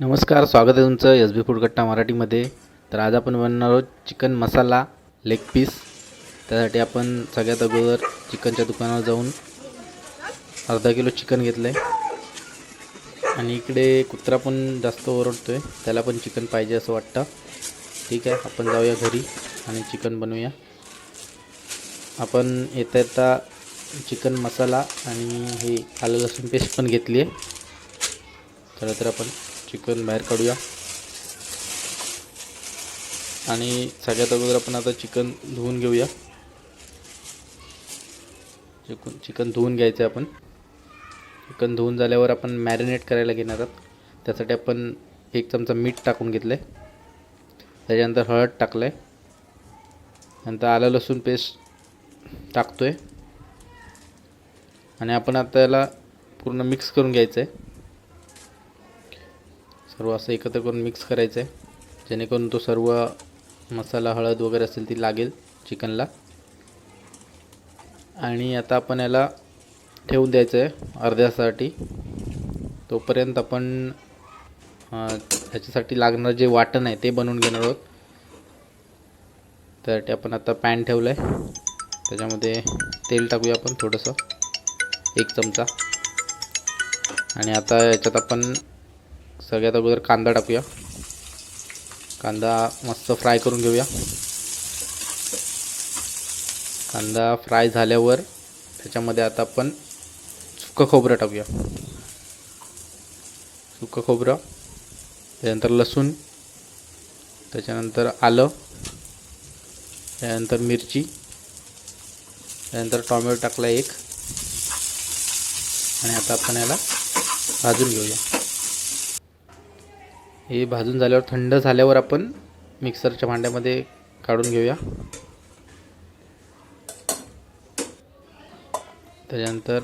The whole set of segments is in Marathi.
नमस्कार स्वागत आहे तुमचं एस बी फूडकट्टा मराठीमध्ये. तर आज आपण बनणार आहोत चिकन मसाला लेग पीस. त्यासाठी आपण सगळ्यात अगोदर चिकनच्या दुकानावर जाऊन अर्धा किलो चिकन घेतलं आहे आणि इकडे कुत्रा पण जास्त ओरडतो आहे त्याला पण चिकन पाहिजे असं वाटतं. ठीक आहे आपण जाऊया घरी आणि चिकन बनवूया. आपण येता येता चिकन मसाला आणि हे आलं लसूण पेस्ट पण घेतली आहे चला तर आपण चिकन बाहेर काढूया. आणि सगळ्यात अगोदर आपण आता चिकन धुवून घेऊया. चिकन चिकन धुवून घ्यायचं आहे आपण. चिकन धुवून झाल्यावर आपण मॅरिनेट करायला घेणार आहोत. त्यासाठी आपण एक चमचा मीठ टाकून घेतलं आहे त्याच्यानंतर हळद टाकलं आहे नंतर आलं लसूण पेस्ट टाकतो आहे आणि आपण आता याला पूर्ण मिक्स करून घ्यायचं आहे सर्व असं एकत्र करून मिक्स करायचं आहे. जेणेकरून तो सर्व मसाला हळद वगैरे असेल ती लागेल चिकनला. आणि आता आपण याला ठेवून द्यायचं आहे अर्ध्यासाठी. तोपर्यंत आपण ह्याच्यासाठी त्याच्यासाठी लागणारं जे वाटण आहे ते बनवून घेणार आहोत. त्यासाठी आपण आता पॅन ठेवलं आहे त्याच्यामध्ये तेल टाकूया आपण थोडंसं. एक चमचा. आणि आता याच्यात आपण सगळ्यात अगोदर कांदा टाकूया. कांदा मस्त फ्राय करून घेऊया. कांदा फ्राय झाल्यावर त्याच्यामध्ये आता आपण सुकं खोबरं टाकूया. सुकं खोबरं त्याच्यानंतर लसूण त्याच्यानंतर आलं त्यानंतर मिरची त्यानंतर टॉमॅटो टाकला एक. आणि आता आपण याला भाजून घेऊया. हे भाजून झाल्यावर थंड झाल्यावर आपण मिक्सरच्या भांड्यामध्ये काढून घेऊया. त्याच्यानंतर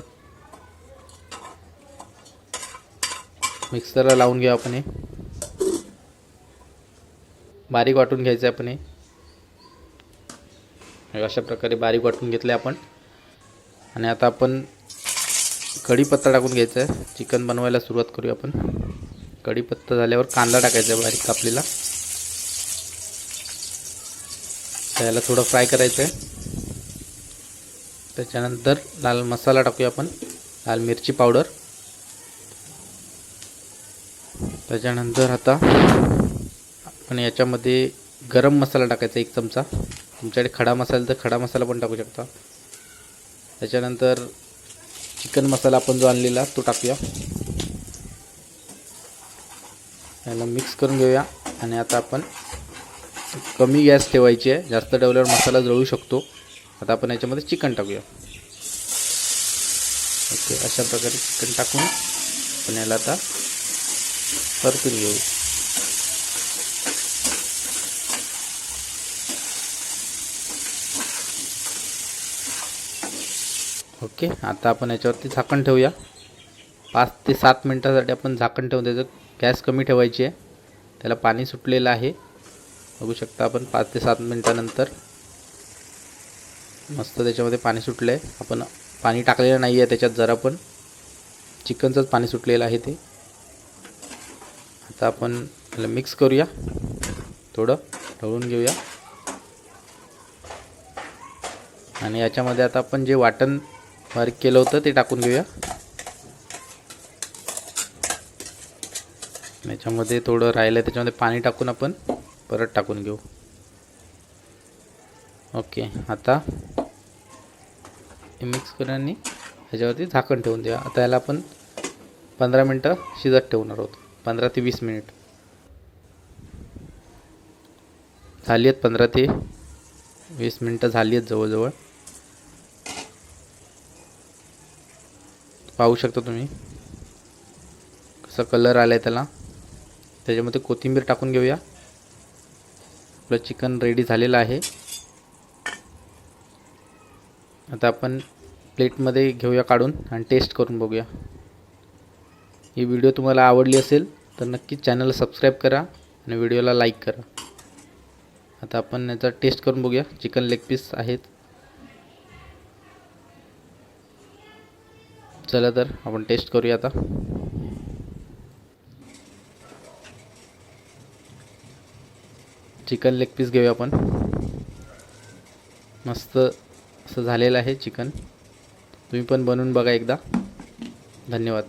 मिक्सरला लावून घेऊ आपण हे. बारीक वाटून घ्यायचं आहे आपण हे. अशा प्रकारे बारीक वाटून घेतले आपण. आणि आता आपण कढीपत्ता टाकून घ्यायचा आहे. चिकन बनवायला सुरुवात करूया आपण. कढीपत्ता झाल्यावर कांदा टाकायचा आहे बारीक कापलेला. त्याला थोडं फ्राय करायचं आहे त्याच्यानंतर लाल मसाला टाकूया आपण लाल मिरची पावडर. त्याच्यानंतर आता आपण याच्यामध्ये गरम मसाला टाकायचा एक चमचा. तुमच्याकडे खडा मसाला तर खडा मसाला पण टाकू शकता. त्याच्यानंतर चिकन मसाला आपण जो आणलेला तो टाकूया. याला मिक्स करून घेऊया. आणि आता आपण कमी गॅस ठेवायची आहे. जास्त ठेवल्यावर मसाला जळू शकतो. आता आपण याच्यामध्ये चिकन टाकूया. ओके अशा प्रकारे चिकन टाकून आपण याला आता परतून घेऊ. ओके आता आपण याच्यावरती झाकण ठेवूया. पाच ते सात मिनटासाठी आपण झाकण ठेवून द्यायचं गॅस कमी ठेवायची आहे. त्याला पाणी सुटलेलं आहे. बघू शकता आपण पाच ते सात मिनटानंतर. मस्त त्याच्यामध्ये पाणी सुटलं आहे आपण पाणी टाकलेलं नाही आहे त्याच्यात जरा पण. चिकनचंच पाणी सुटलेलं आहे ते. आता आपण त्याला मिक्स करूया. थोडं ढवळून घेऊया. आणि याच्यामध्ये आता आपण जे वाटण बारीक केलं होतं ते टाकून घेऊया. याच्यामध्ये थोडं राहिलं आहे त्याच्यामध्ये पाणी टाकून आपण परत टाकून घेऊ. ओके आता हे मिक्स करून आणि ह्याच्यावरती झाकण ठेवून द्या आता याला आपण पंधरा मिनटं शिजत ठेवणार आहोत. पंधरा ते वीस मिनिट. झाली आहेत पंधरा ते वीस मिनटं झाली आहेत जवळजवळ. पाहू शकता तुम्ही. कसा कलर आला आहे त्याला. त्याच्यामध्ये कोथिंबीर टाकून घेऊया. आपलं चिकन रेडी झालेलं आहे. आता आपण प्लेटमध्ये घेऊया काढून आणि टेस्ट करून बघूया. ही व्हिडिओ तुम्हाला आवडली असेल तर नक्कीच चॅनलला सबस्क्राईब करा आणि व्हिडिओला लाईक करा. आता आपण याचा टेस्ट करून बघूया. चिकन लेग पीस आहेत. चला तर आपण टेस्ट करूया आता. चिकन लेग पीस घेऊया आपण. मस्त असं झालेलं आहे चिकन. तुम्ही पण बनवून बघा एकदा. धन्यवाद.